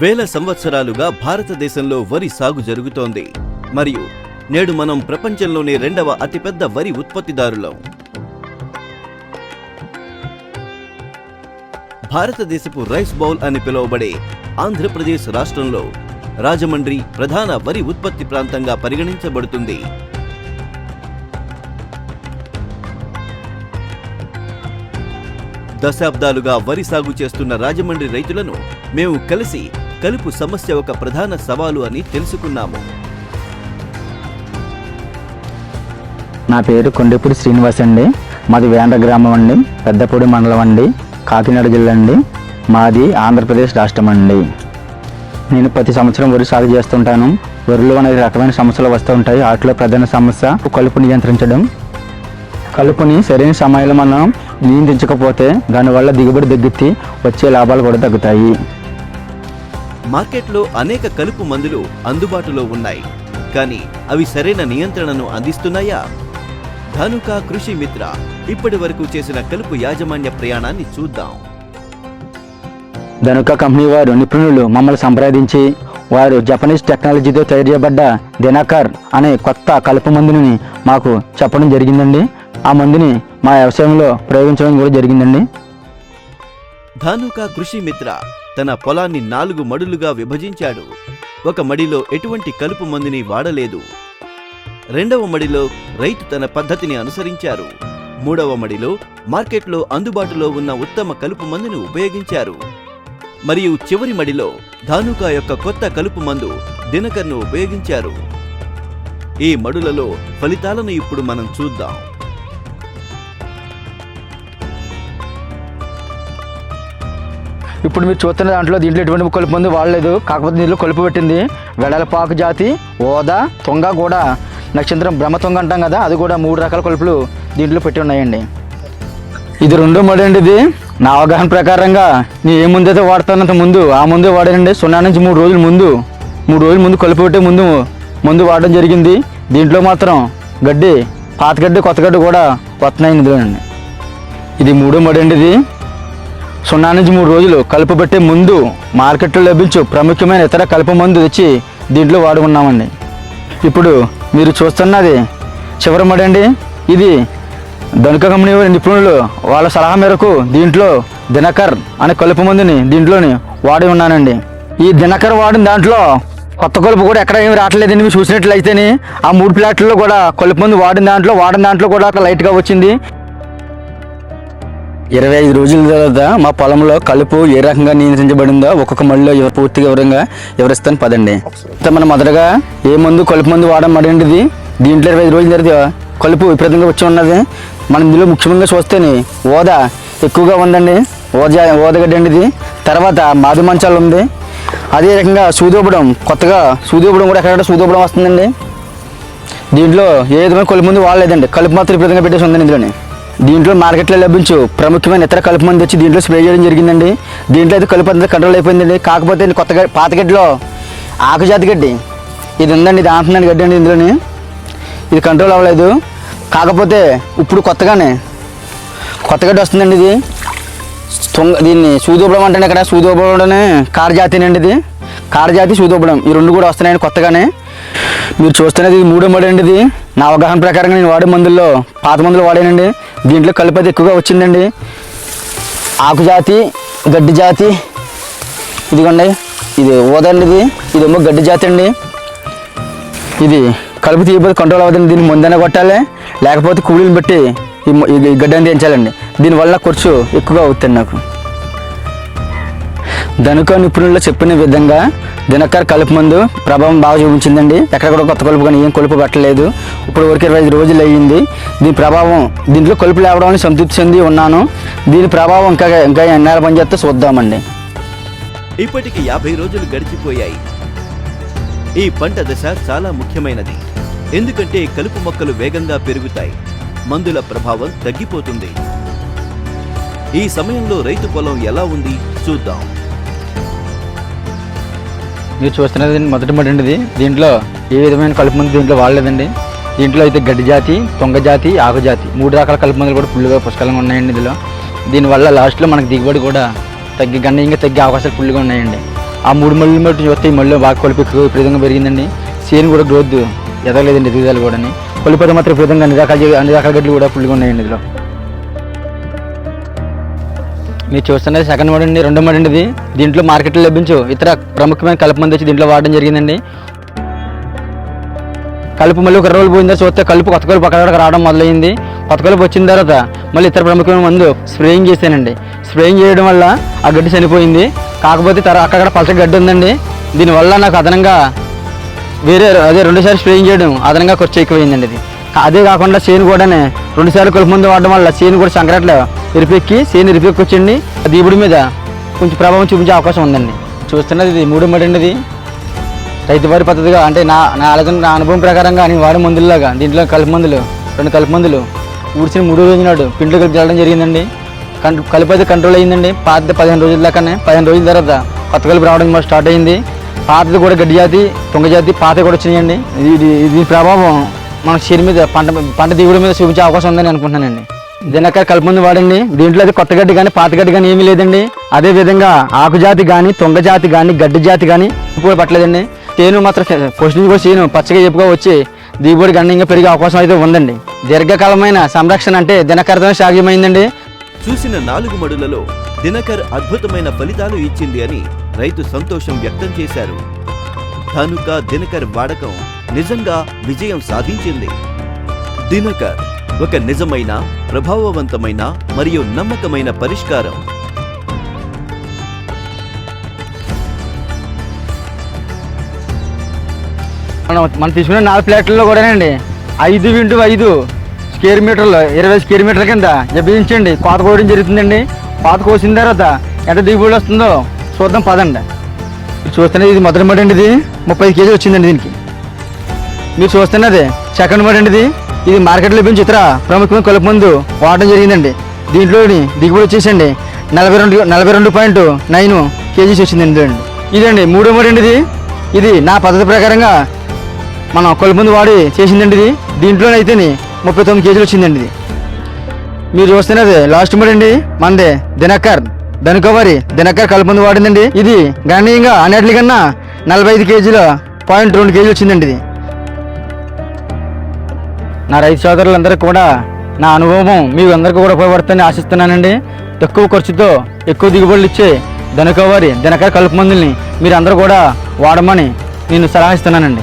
వేల సంవత్సరాలుగా భారతదేశంలో వరి సాగు జరుగుతోంది. మరియు నేడు మనం ప్రపంచంలోనే రెండవ అతిపెద్ద వరి ఉత్పత్తిదారులం. భారతదేశపు రైస్ బౌల్ అని పిలువబడే ఆంధ్రప్రదేశ్ రాష్ట్రంలో రాజమండ్రి ప్రధాన వరి ఉత్పత్తి ప్రాంతంగా పరిగణించబడుతుంది. దశాబ్దాలుగా వరి సాగు చేస్తున్న రాజమండ్రి రైతులను మేము కలిసి కలుపు సమస్య ఒక ప్రధాన సవాలు అని తెలుసుకున్నాము. నా పేరు కొండపూడి శ్రీనివాస్ అండి. మాది వేండ్ర గ్రామం అండి. పెద్దపూడి మండలం అండి. కాకినాడ జిల్లా అండి. మాది ఆంధ్రప్రదేశ్ రాష్ట్రం అండి. నేను ప్రతి సంవత్సరం వరి సాగు చేస్తుంటాను. వరిలో అనేక రకమైన సమస్యలు వస్తూ ఉంటాయి. వాటిలో ప్రధాన సమస్య కలుపు నియంత్రించడం. కలుపుని సరైన సమయంలో మనం నియంత్రించకపోతే దానివల్ల దిగుబడి తగ్గితే వచ్చే లాభాలు కూడా తగ్గుతాయి. మార్కెట్లో అనేక కలుపు మందులు అందుబాటులో ఉన్నాయి. కానీ అవి సరైన నియంత్రణను అందిస్తున్నాయా? ధనుక కృషి మిత్ర ఇప్పటి వరకు చేసిన కలుపు యాజమాన్య ప్రయాణాన్ని చూద్దాం. ధనుక కంపెనీ వారు నిపుణులు మమ్మల్ని సంప్రదించి వారు జపనీస్ టెక్నాలజీతో తయారు చేయబడ్డ దినకర్ అనే కొత్త కలుపు మందుని మాకు చెప్పడం జరిగిందండి. ఆ మందుని మా వ్యవసాయంలో ప్రయోగించడం కూడా జరిగిందండి. ధానుక కృషి మిత్ర తన పొలాన్ని నాలుగు మడులుగా విభజించాడు. ఒక మడిలో ఎటువంటి కలుపు మందుని వాడలేదు. రెండవ మడిలో రైతు తన పద్ధతిని అనుసరించారు. మూడవ మడిలో మార్కెట్లో అందుబాటులో ఉన్న ఉత్తమ కలుపు మందును ఉపయోగించారు. మరియు చివరి మడిలో ధానుక యొక్క కొత్త కలుపు మందు దినకర్ను ఉపయోగించారు. ఈ మడులలో ఫలితాలను ఇప్పుడు మనం చూద్దాం. ఇప్పుడు మీరు చూస్తున్న దాంట్లో దీంట్లో ఎటువంటి కలుపు ఉంది వాడలేదు. కాకపోతే దీంట్లో కలుపు పెట్టింది. వెడలపాకు జాతి ఓదా తొంగ కూడా. నక్షత్రం బ్రహ్మ తొంగ అంటాం కదా అది కూడా మూడు రకాల కలుపులు దీంట్లో పెట్టి ఉన్నాయండి. ఇది రెండో మడి అండి ఇది. నా అవగాహన ప్రకారంగా నేను ఏ ముందు అయితే వాడతానంత ముందు ఆ ముందే వాడానండి. సున్నా నుంచి మూడు రోజుల ముందు మూడు రోజుల ముందు కలుపు పెట్టే ముందు ముందు వాడడం జరిగింది. దీంట్లో మాత్రం గడ్డి పాత గడ్డి కొత్త గడ్డి కూడా వస్తున్నాయి ఇందులోనండి. ఇది మూడో మడి అండి ఇది. సున్నా నుంచి మూడు రోజులు కలుపు పెట్టే ముందు మార్కెట్లో లభించు ప్రాముఖ్యమైన ఇతర కలుపు మందు తెచ్చి దీంట్లో వాడుకున్నామండి. ఇప్పుడు మీరు చూస్తున్నది చివరి అండి. ఇది ధనుక కంపెనీ నిపుణులు వాళ్ళ సలహా మేరకు దీంట్లో దినకర్ అనే కలుపు మందుని దీంట్లోని వాడి ఉన్నానండి. ఈ దినకర్ వాడిన దాంట్లో కొత్త కలుపు కూడా ఎక్కడ ఏమి రావట్లేదని మీరు చూసినట్లయితేనే ఆ మూడు ప్లాట్లలో కూడా కలుపు మందు వాడిన దాంట్లో వాడిన దాంట్లో కూడా అట్లా లైట్గా వచ్చింది. ఇరవై ఐదు రోజుల తర్వాత మా పొలంలో కలుపు ఏ రకంగా నియంత్రించబడిందో ఒక్కొక్క మళ్ళీ ఎవరు పూర్తిగా వివరంగా వివరిస్తాను పదండి. మనం మొదటగా ఏ మందు కలుపు మందు వాడడం ఇది దీంట్లో ఇరవై ఐదు రోజుల తర్వాత కలుపు విపరీతంగా వచ్చి ఉన్నది. మనం ఇందులో ముఖ్యంగా చూస్తేనే ఓద ఎక్కువగా ఉందండి. ఓద ఓదగడ్డ అండి ఇది తర్వాత మాది మంచాలు ఉంది. అదే రకంగా సూదోపడం కొత్తగా సూదోపడం కూడా ఎక్కడ సూదోపడం వస్తుందండి. దీంట్లో ఏ విధమైన కలుపు మందు వాడలేదండి. కలుపు మాత్రం విపరీతంగా పెట్టేసి ఉందండి ఇందులోని. దీంట్లో మార్కెట్లో లభించు ప్రముఖమైన ఇతర కలుపు మంది వచ్చి దీంట్లో స్ప్రే చేయడం జరిగిందండి. దీంట్లో అయితే కలుపు అంతా కంట్రోల్ అయిపోయిందండి. కాకపోతే కొత్త పాత గడ్డిలో ఆకుజాతి గడ్డి. ఇది ఉందండి ఇది ఆంటున్నాను గడ్డి అండి ఇందులోని. ఇది కంట్రోల్ అవ్వలేదు. కాకపోతే ఇప్పుడు కొత్తగానే కొత్త గడ్డి వస్తుందండి ఇది. తొంగ దీన్ని సూదోపడం అంటే ఇక్కడ. సూదోపడంలోనే కారజాతినండి ఇది. కారజాతి సూదోపడం ఈ రెండు కూడా వస్తున్నాయండి కొత్తగానే. మీరు చూస్తున్నది ఇది మూడో మడి అండి ఇది. నా అవగాహన ప్రకారంగా నేను వాడే మందుల్లో పాత మందులు వాడానండి. దీంట్లో కలుపు అది ఎక్కువగా వచ్చిందండి. ఆకు జాతి గడ్డి జాతి ఇదిగోండి. ఇది ఊదండి ఇది ఇదేమో గడ్డి జాతి అండి. ఇది కలుపు తీయకపోతే కంట్రోల్ అవ్వదండి. దీన్ని ముందనే కొట్టాలి. లేకపోతే కూలీలు పెట్టి ఈ గడ్డని తెంచాలండి దీనివల్ల ఖర్చు ఎక్కువగా అవుతుంది నాకు. ధనుక నిపుణులు చెప్పిన విధంగా దినకర్ కలుపు మందు ప్రభావం బాగా చూపించిందండి. ఎక్కడ కూడా కొత్త కలుపు కానీ ఏం కలుపు పట్టలేదు. ఇప్పుడు వరకు ఇరవై ఐదు రోజులు అయ్యింది. దీని ప్రభావం దీంట్లో కలుపు లేవడం అని సంతృప్తి చెంది ఉన్నాను. దీని ప్రభావం ఇంకా ఇంకా ఎన్నాళ్ళు పనిచేస్తే చూద్దామండి. ఇప్పటికి యాభై రోజులు గడిచిపోయాయి. ఈ పంట దశ చాలా ముఖ్యమైనది. ఎందుకంటే కలుపు మొక్కలు వేగంగా పెరుగుతాయి. మందుల ప్రభావం తగ్గిపోతుంది. ఈ సమయంలో రైతు పొలం ఎలా ఉంది చూద్దాం. మీరు చూస్తున్నది మొదటి మొదటిది దీంట్లో ఏ విధమైన కలుపు మందు దీంట్లో వాడలేదండి. దీంట్లో అయితే గడ్డి జాతి తొంగ జాతి ఆకు జాతి మూడు రకాల కలుపు మందులు కూడా ఫుల్గా పుష్కలంగా ఉన్నాయండి ఇందులో. దీనివల్ల లాస్ట్లో మనకు దిగుబడి కూడా తగ్గి గణనీయంగా తగ్గే అవకాశాలు ఫుల్గా ఉన్నాయండి. ఆ మూడు మళ్ళీ మట్టి చూస్తే ఈ మళ్ళీ బాగా కొలిపి విధంగా విపరీతంగా పెరిగిందండి. సేను కూడా గ్రోత్ ఎదగలేదండి ఎదుగుదల కూడా కొలిపోతే మాత్రం విధంగా అన్ని రకాల అన్ని రకాల గడ్డలు కూడా ఫుల్గా ఉన్నాయండి ఇందులో. మీరు చూస్తున్నది సెకండ్ మోడ్ అండి రెండో మోడ్ అండి ఇది. దీంట్లో మార్కెట్లో లభించు. ఇతర ప్రముఖమైన కలుపు మంది వచ్చి దీంట్లో వాడడం జరిగిందండి. కలుపు మళ్ళీ ఒక రోజులు పోయిందా చూస్తే కలుపు కొత్త కలుపు అక్కడ రావడం మొదలైంది. కొత్త కలుపు వచ్చిన తర్వాత మళ్ళీ ఇతర ప్రముఖమైన మందు స్ప్రేయింగ్ చేశానండి. స్ప్రేయింగ్ చేయడం వల్ల ఆ గడ్డి చనిపోయింది. కాకపోతే తర్వాత అక్కడ పలచ గడ్డి ఉందండి. దీనివల్ల నాకు అదనంగా వేరే అదే రెండుసార్లు స్ప్రేయింగ్ చేయడం అదనంగా ఖర్చు ఎక్కువైందండి ఇది. అదే కాకుండా చేను కూడానే రెండుసార్లు కలుపు ముందు వాడడం వల్ల చేను కూడా సంక్రాంతిలో ఇరిపెక్కి చేను ఇరిపెక్కొచ్చండి ఆ దీపుడి మీద కొంచెం ప్రభావం చూపించే అవకాశం ఉందండి. చూస్తున్నది ఇది మూడు మడి ఇది రైతువారి పద్ధతిగా అంటే నా నా ఆలోచన నా అనుభవం ప్రకారంగా నేను వాడే మందుల్లాగా దీంట్లో కలుపు మందులు రెండు కలుపు మందులు. ఊడ్చిన మూడో రోజు నాడు పిండ్లు కలిపి చల్లడం జరిగిందండి. కం కలుపు అయితే కంట్రోల్ అయ్యిందండి. పాత పదిహేను రోజుల దాకానే పదిహేను రోజుల తర్వాత కొత్త కలుపు రావడం స్టార్ట్ అయింది పాతది కూడా గడ్డి జాతి తొంగ జాతి పాత కూడా వచ్చినాయండి. ఇది ఇది- దీని ప్రభావం మన చీర మీద పంట పంట దిగుబడి మీద చూపించే అవకాశం ఉందని అనుకుంటున్నానండి. దినక కలుపుంది వాడండి. దీంట్లో అయితే కొత్త గడ్డి కానీ పాత గడ్డి కానీ ఏమీ లేదండి. అదే విధంగా ఆకు జాతి కానీ తొంగ జాతి కానీ గడ్డి జాతి కానీ కూడా పట్టలేదండి. తేను మాత్రం పోషణ కూడా పచ్చగా చెప్పుగా వచ్చి దిగుబడి గణనీయంగా పెరిగే అవకాశం అయితే ఉందండి. దీర్ఘకాలమైన సంరక్షణ అంటే దినకరతమే సాధ్యమైందండి. చూసిన నాలుగు మడులలో దినకర్ అద్భుతమైన ఫలితాలు ఇచ్చింది అని రైతు సంతోషం వ్యక్తం చేశారు. ధనుక దినకర్ వాడకం నిజంగా విజయం సాధించింది. దినకర్ ఒక నిజమైన ప్రభావవంతమైన మరియు నమ్మకమైన పరిష్కారం. మనం మనం తీసుకునే నాలుగు ప్లేట్లలో కూడానండి ఐదు ఇంటూ ఐదు స్క్వేర్ మీటర్లు ఇరవై స్క్వేర్ మీటర్ల కింద విభజించండి కోత కోయడం జరుగుతుందండి. కోత కోసిన తర్వాత ఎంత దిగుబడి వస్తుందో చూద్దాం పదండి. మీరు చూస్తున్నది ఇది మొదటి మడి అండి ఇది. ముప్పై కేజీ వచ్చిందండి దీనికి. మీరు చూస్తున్నది సెకండ్ మడి అండి ఇది. మార్కెట్లో లభించి ఇతర ప్రముఖమైన కలుపు మందు వాడడం జరిగిందండి. దీంట్లోని దిగుబడి వచ్చేసండి. నలభై రెండు నలభై రెండు పాయింట్ నైన్ కేజీస్ వచ్చిందండి. ఇదండి ఇదండి మూడో మడి అండి ఇది. ఇది నా పద్ధతి ప్రకారంగా మనం కలుపు మందు వాడి చేసిందండి ఇది. దీంట్లోనైతేని ముప్పై తొమ్మిది కేజీలు వచ్చిందండి ఇది. మీరు చూస్తున్నది లాస్ట్ మోడ్ అండి. మనది దినకర్ ధనుకవారి దినకర్ కలుపుంది వాడిందండి. ఇది గణనీయంగా అన్నిటికన్నా నలభై ఐదు కేజీల పాయింట్ రెండు కేజీలు వచ్చిందండి ఇది. నా రైతు సోదరులందరికీ కూడా నా అనుభవం మీ అందరికీ కూడా ఉపయోగపడుతుందని ఆశిస్తున్నానండి. తక్కువ ఖర్చుతో ఎక్కువ దిగుబడులు ఇచ్చే దనకవారి దినకర్ కలుపు మందుల్ని మీరు అందరూ కూడా వాడమని నేను సలహా ఇస్తున్నానండి.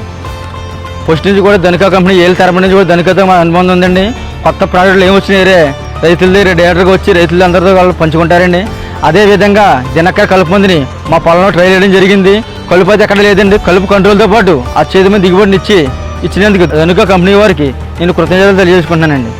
ఫస్ట్ నుంచి కూడా ధనుక కంపెనీ ఏళ్ళ తరపు నుంచి కూడా ధనికతో మా అనుబంధం ఉందండి. కొత్త ప్రాజెక్టులు ఏమి వచ్చినాయరే రైతుల దగ్గర డైరెక్టర్గా వచ్చి రైతులు అందరితో వాళ్ళు పంచుకుంటారండి. అదేవిధంగా దినక్క కలుపు మందిని మా పొలంలో ట్రై చేయడం జరిగింది. కలుపు అయితే ఎక్కడ లేదండి. కలుపు కంట్రోల్తో పాటు ఆ చేతి మీద దిగుబడిని ఇచ్చి ఇచ్చినందుకు ధనుక కంపెనీ వారికి నేను కృతజ్ఞతలు తెలియజేసుకుంటున్నానండి.